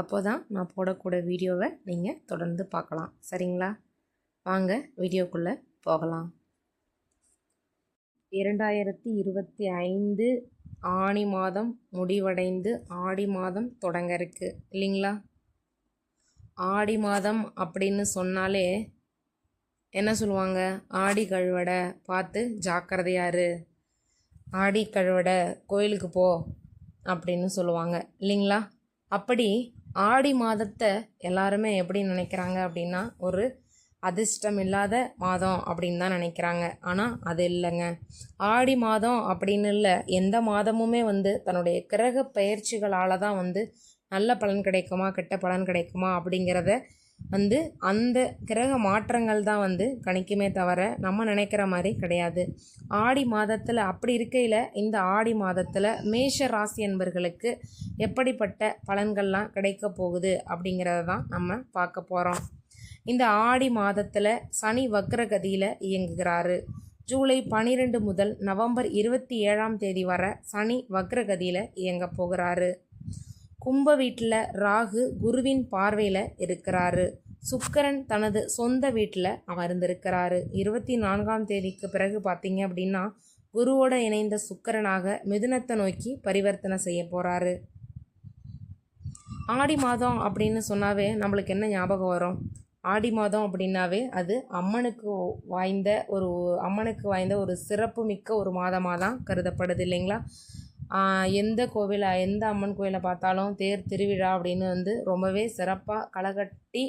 அப்போ தான் நான் போடக்கூடிய வீடியோவை நீங்கள் தொடர்ந்து பார்க்கலாம். சரிங்களா? வாங்க வீடியோக்குள்ளே போகலாம். இரண்டாயிரத்தி இருபத்தி ஐந்து ஆணி மாதம் முடிவடைந்து ஆடி மாதம் தொடங்க இருக்குது இல்லைங்களா? ஆடி மாதம் அப்படின்னு சொன்னாலே என்ன சொல்லுவாங்க? ஆடி கழுவடை பார்த்து ஜாக்கிரதையாரு ஆடி கழுவடை கோயிலுக்கு போ அப்படின்னு சொல்லுவாங்க. இல்லைங்களா? அப்படி ஆடி மாதத்தை எல்லாருமே எப்படி நினைக்கிறாங்க அப்படின்னா ஒரு அதிர்ஷ்டம் இல்லாத மாதம் அப்படின்னு தான் நினைக்கிறாங்க. ஆனால் அது இல்லைங்க. ஆடி மாதம் அப்படின்னு இல்லை எந்த மாதமுமே வந்து தன்னுடைய கிரக பயிற்சிகளால் தான் வந்து நல்ல பலன் கிடைக்குமா கெட்ட பலன் கிடைக்குமா அப்படிங்கிறத வந்து அந்த கிரக மாற்றங்கள் தான் வந்து கணிக்குமே தவிர நம்ம நினைக்கிற மாதிரி கிடையாது. ஆடி மாதத்தில் அப்படி இருக்கையில் இந்த ஆடி மாதத்தில் மேஷ ராசி என்பர்களுக்கு எப்படிப்பட்ட பலன்கள்லாம் கிடைக்க போகுது அப்படிங்கிறத தான் நம்ம பார்க்க போகிறோம் இந்த ஆடி மாதத்தில் சனி வக்ரகதியில் இயங்குகிறாரு. ஜூலை பனிரெண்டு முதல் நவம்பர் இருபத்தி ஏழாம் தேதி வர சனி வக்ரகதியில் இயங்க போகிறாரு. கும்ப வீட்டில் ராகு குருவின் பார்வையில் இருக்கிறாரு. சுக்கரன் தனது சொந்த வீட்டில் அமர்ந்திருக்கிறாரு. இருபத்தி நான்காம் தேதிக்கு பிறகு பார்த்தீங்க அப்படின்னா குருவோட இணைந்த சுக்கரனாக மிதுனத்தை நோக்கி பரிவர்த்தனை செய்ய போகிறாரு ஆடி மாதம் அப்படின்னு சொன்னாவே நம்மளுக்கு என்ன ஞாபகம் வரும்? ஆடி மாதம் அப்படின்னாவே அது அம்மனுக்கு வாய்ந்த ஒரு அம்மனுக்கு வாய்ந்த ஒரு சிறப்பு மிக்க ஒரு மாதமாக தான் கருதப்படுது இல்லைங்களா? எந்த கோவிலை எந்த அம்மன் கோயிலை பார்த்தாலும் தேர் திருவிழா அப்படின்னு வந்து ரொம்பவே சிறப்பாக களைகட்டி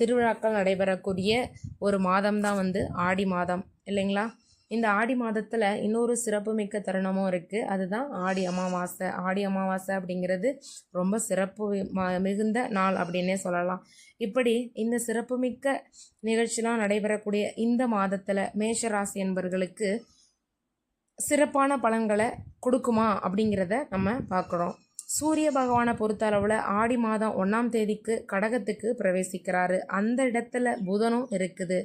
திருவிழாக்கள் நடைபெறக்கூடிய ஒரு மாதம் தான் வந்து ஆடி மாதம் இல்லைங்களா? இந்த ஆடி மாதத்தில் இன்னொரு சிறப்புமிக்க தருணமும் இருக்குது அதுதான் ஆடி அமாவாசை. ஆடி அமாவாசை அப்படிங்கிறது ரொம்ப சிறப்பு மிகுந்த நாள் அப்படின்னே சொல்லலாம். இப்படி இந்த சிறப்புமிக்க நிகழ்ச்சிலாம் நடைபெறக்கூடிய இந்த மாதத்தில் மேஷராசி என்பர்களுக்கு சிறப்பான பலன்களை கொடுக்குமா அப்படிங்கிறத நம்ம பார்க்குறோம். சூரிய பகவானை பொறுத்த அளவில் ஆடி மாதம் ஒன்றாம் தேதிக்கு கடகத்துக்கு பிரவேசிக்கிறாரு. அந்த இடத்துல புதனும் இருக்குது.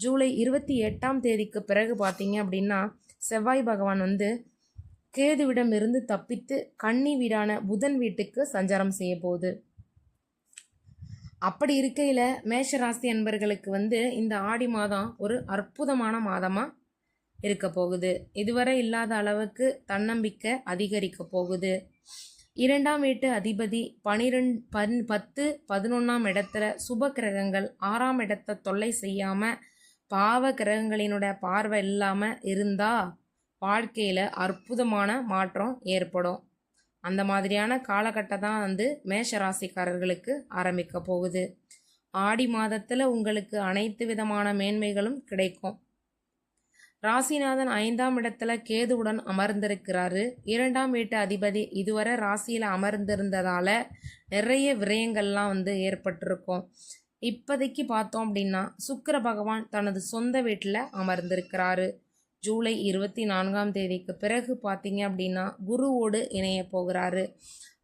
ஜூலை இருபத்தி எட்டாம் தேதிக்கு பிறகு பார்த்தீங்க அப்படின்னா செவ்வாய் பகவான் வந்து கேதுவிடம் இருந்து தப்பித்து கன்னி வீடான புதன் வீட்டுக்கு சஞ்சாரம் செய்ய போகுது. அப்படி இருக்கையில் மேஷராசி என்பர்களுக்கு வந்து இந்த ஆடி மாதம் ஒரு அற்புதமான மாதமாக இருக்க போகுது. இதுவரை இல்லாத அளவுக்கு தன்னம்பிக்கை அதிகரிக்க போகுது. இரண்டாம் வீட்டு அதிபதி பனிரெண்டு பன் பத்து பதினொன்றாம் இடத்துல சுப கிரகங்கள் ஆறாம் இடத்தை தொல்லை செய்யாமல் பாவ கிரகங்களினுடைய பார்வை இல்லாமல் இருந்தால் வாழ்க்கையில் அற்புதமான மாற்றம் ஏற்படும். அந்த மாதிரியான காலகட்டம் தான் வந்து மேஷ ராசிக்காரர்களுக்கு ஆரம்பிக்க போகுது. ஆடி மாதத்தில் உங்களுக்கு அனைத்து விதமான மேன்மைகளும் கிடைக்கும். ராசிநாதன் ஐந்தாம் இடத்துல கேதுவுடன் அமர்ந்திருக்கிறாரு. இரண்டாம் வீட்டு அதிபதி இதுவரை ராசியில் அமர்ந்திருந்ததால நிறைய விரயங்கள்லாம் வந்து ஏற்பட்டிருக்கும். இப்போதைக்கு பார்த்தோம் அப்படின்னா சுக்கர பகவான் தனது சொந்த வீட்டில் அமர்ந்திருக்கிறாரு. ஜூலை இருபத்தி நான்காம் தேதிக்கு பிறகு பார்த்தீங்க அப்படின்னா குருவோடு இணைய போகிறாரு.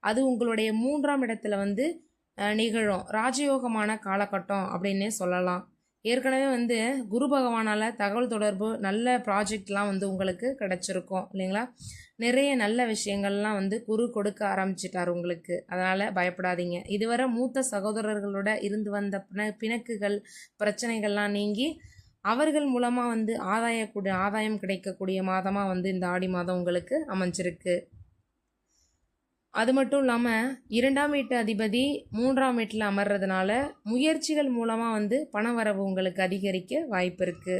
அது உங்களுடைய மூன்றாம் இடத்துல வந்து நிகழும். ராஜயோகமான காலகட்டம் அப்படின்னே சொல்லலாம். ஏற்கனவே வந்து குரு பகவானால் தகவல் தொடர்பு நல்ல ப்ராஜெக்ட்லாம் வந்து உங்களுக்கு கிடச்சிருக்கும் இல்லைங்களா? நிறைய நல்ல விஷயங்கள்லாம் வந்து குரு கொடுக்க ஆரம்பிச்சிட்டார் உங்களுக்கு. அதனால் பயப்படாதீங்க. இதுவரை மூத்த சகோதரர்களோட இருந்து வந்த பிண பிணக்குகள் பிரச்சனைகள்லாம் நீங்கி அவர்கள் மூலமாக வந்து ஆதாயக்கூடிய ஆதாயம் கிடைக்கக்கூடிய மாதமாக வந்து இந்த ஆடி மாதம் உங்களுக்கு அமைஞ்சிருக்கு. அது மட்டும் இல்லாமல் இரண்டாம் வீட்டு அதிபதி மூன்றாம் வீட்டில் அமர்றதுனால முயற்சிகள் மூலமாக வந்து பண வரவு உங்களுக்கு அதிகரிக்க வாய்ப்பு இருக்குது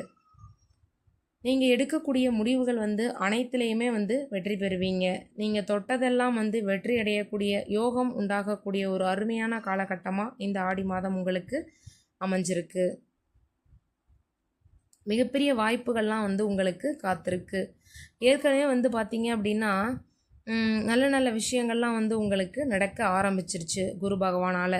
நீங்கள் எடுக்கக்கூடிய முடிவுகள் வந்து அனைத்துலேயுமே வந்து வெற்றி பெறுவீங்க. நீங்கள் தொட்டதெல்லாம் வந்து வெற்றி அடையக்கூடிய யோகம் உண்டாகக்கூடிய ஒரு அருமையான காலகட்டமாக இந்த ஆடி மாதம் உங்களுக்கு அமைஞ்சிருக்கு. மிகப்பெரிய வாய்ப்புகள்லாம் வந்து உங்களுக்கு காத்திருக்கு. ஏற்கனவே வந்து பார்த்தீங்க அப்படின்னா நல்ல நல்ல விஷயங்கள்லாம் வந்து உங்களுக்கு நடக்க ஆரம்பிச்சிருச்சு குரு பகவானால்.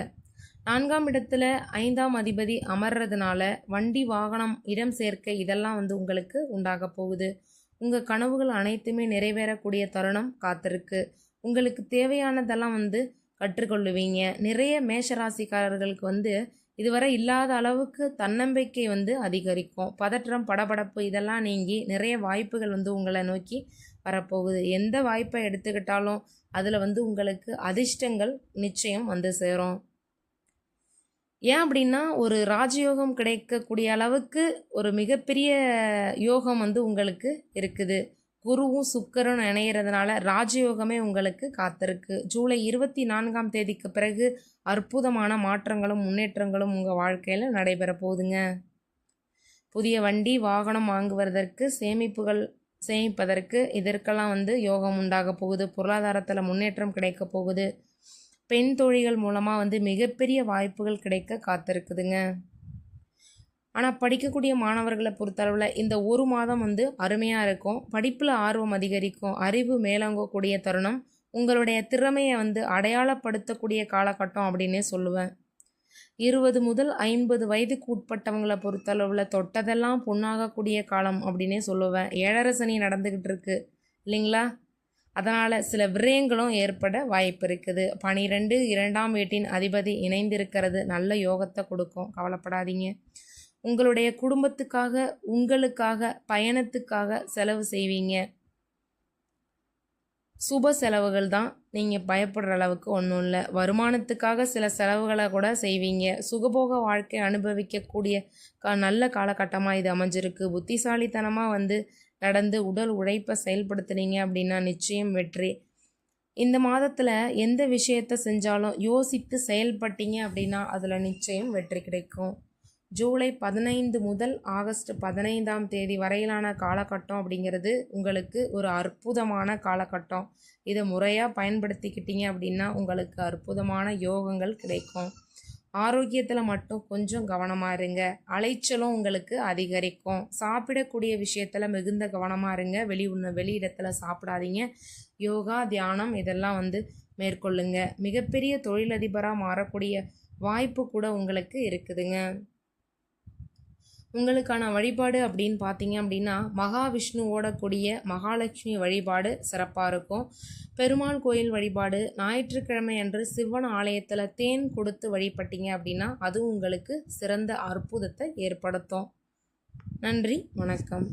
நான்காம் இடத்துல ஐந்தாம் அதிபதி அமர்றதுனால வண்டி வாகனம் இடம் சேர்க்கை இதெல்லாம் வந்து உங்களுக்கு உண்டாக போகுது. உங்கள் கனவுகள் அனைத்துமே நிறைவேறக்கூடிய தருணம் காத்திருக்கு. உங்களுக்கு தேவையானதெல்லாம் வந்து கற்றுக்கொள்ளுவீங்க. நிறைய மேஷராசிக்காரர்களுக்கு வந்து இதுவரை இல்லாத அளவுக்கு தன்னம்பிக்கை வந்து அதிகரிக்கும். பதற்றம் படபடப்பு இதெல்லாம் நீங்கி நிறைய வாய்ப்புகள் வந்து உங்களை நோக்கி வரப்போகுது. எந்த வாய்ப்பை எடுத்துக்கிட்டாலும் அதில் வந்து உங்களுக்கு அதிர்ஷ்டங்கள் நிச்சயம் வந்து சேரும். ஏன் அப்படின்னா ஒரு ராஜயோகம் கிடைக்கக்கூடிய அளவுக்கு ஒரு மிகப்பெரிய யோகம் வந்து உங்களுக்கு இருக்குது. குருவும் சுக்கரும் இணையிறதுனால ராஜயோகமே உங்களுக்கு காத்திருக்கு. ஜூலை இருபத்தி நான்காம் தேதிக்கு பிறகு அற்புதமான மாற்றங்களும் முன்னேற்றங்களும் உங்கள் வாழ்க்கையில் நடைபெற போகுதுங்க. புதிய வண்டி வாகனம் வாங்குவதற்கு சேமிப்புகள் சேமிப்பதற்கு இதற்கெல்லாம் வந்து யோகம் உண்டாக போகுது. பொருளாதாரத்தில் முன்னேற்றம் கிடைக்க போகுது. பெண் தொழில்கள் மூலமாக வந்து மிகப்பெரிய வாய்ப்புகள் கிடைக்க காத்திருக்குதுங்க. ஆனால் படிக்கக்கூடிய மாணவர்களை பொறுத்தளவில் இந்த ஒரு மாதம் வந்து அருமையாக இருக்கும். படிப்பில் ஆர்வம் அதிகரிக்கும். அறிவு மேலோங்கக்கூடிய தருணம். உங்களுடைய திறமையை வந்து அடையாளப்படுத்தக்கூடிய காலகட்டம் அப்படின்னே சொல்லுவேன். இருபது முதல் ஐம்பது வயதுக்கு உட்பட்டவங்களை பொறுத்தளவில் தொட்டதெல்லாம் பொண்ணாகக்கூடிய காலம் அப்படின்னே சொல்லுவேன். ஏழரை சனி நடந்துக்கிட்டு இருக்கு இல்லைங்களா? அதனால் சில விரயங்களும் ஏற்பட வாய்ப்பு இருக்குது. பனிரெண்டு இரண்டாம் வீட்டின் அதிபதி இணைந்திருக்கிறது. நல்ல யோகத்தை கொடுக்கும். கவலைப்படாதீங்க. உங்களுடைய குடும்பத்துக்காக உங்களுக்காக பயணத்துக்காக செலவு செய்வீங்க. சுப செலவுகள் தான். நீங்கள் பயப்படுற அளவுக்கு ஒன்றும் இல்லை. வருமானத்துக்காக சில செலவுகளை கூட செய்வீங்க. சுகபோக வாழ்க்கை அனுபவிக்கக்கூடிய க நல்ல காலகட்டமாக இது அமைஞ்சிருக்கு. புத்திசாலித்தனமாக வந்து நடந்து உடல் உழைப்பை செயல்படுத்துனீங்க அப்படின்னா நிச்சயம் வெற்றி. இந்த மாதத்தில் எந்த விஷயத்தை செஞ்சாலும் யோசித்து செயல்பட்டீங்க அப்படின்னா அதில் நிச்சயம் வெற்றி கிடைக்கும். ஜூலை பதினைந்து முதல் ஆகஸ்ட் பதினைந்தாம் தேதி வரையிலான காலகட்டம் அப்படிங்கிறது உங்களுக்கு ஒரு அற்புதமான காலகட்டம். இதை முறையாக பயன்படுத்திக்கிட்டீங்க அப்படின்னா உங்களுக்கு அற்புதமான யோகங்கள் கிடைக்கும். ஆரோக்கியத்தில் மட்டும் கொஞ்சம் கவனமாக இருங்க. அலைச்சலும் உங்களுக்கு அதிகரிக்கும். சாப்பிடக்கூடிய விஷயத்தில் மிகுந்த கவனமாக இருங்க. வெளி உண்ண வெளியிடத்தில் சாப்பிடாதீங்க. யோகா தியானம் இதெல்லாம் வந்து மேற்கொள்ளுங்க. மிகப்பெரிய தொழிலதிபராக மாறக்கூடிய வாய்ப்பு கூட உங்களுக்கு இருக்குதுங்க. உங்களுக்கான வழிபாடு அப்படின்னு பார்த்தீங்க அப்படின்னா மகாவிஷ்ணுவோட கூடிய மகாலட்சுமி வழிபாடு சிறப்பாக இருக்கும். பெருமாள் கோயில் வழிபாடு ஞாயிற்றுக்கிழமை அன்று சிவன் ஆலயத்தில் தேன் கொடுத்து வழிபட்டீங்க அப்படின்னா அது உங்களுக்கு சிறந்த அற்புதத்தை ஏற்படுத்தும். நன்றி வணக்கம்.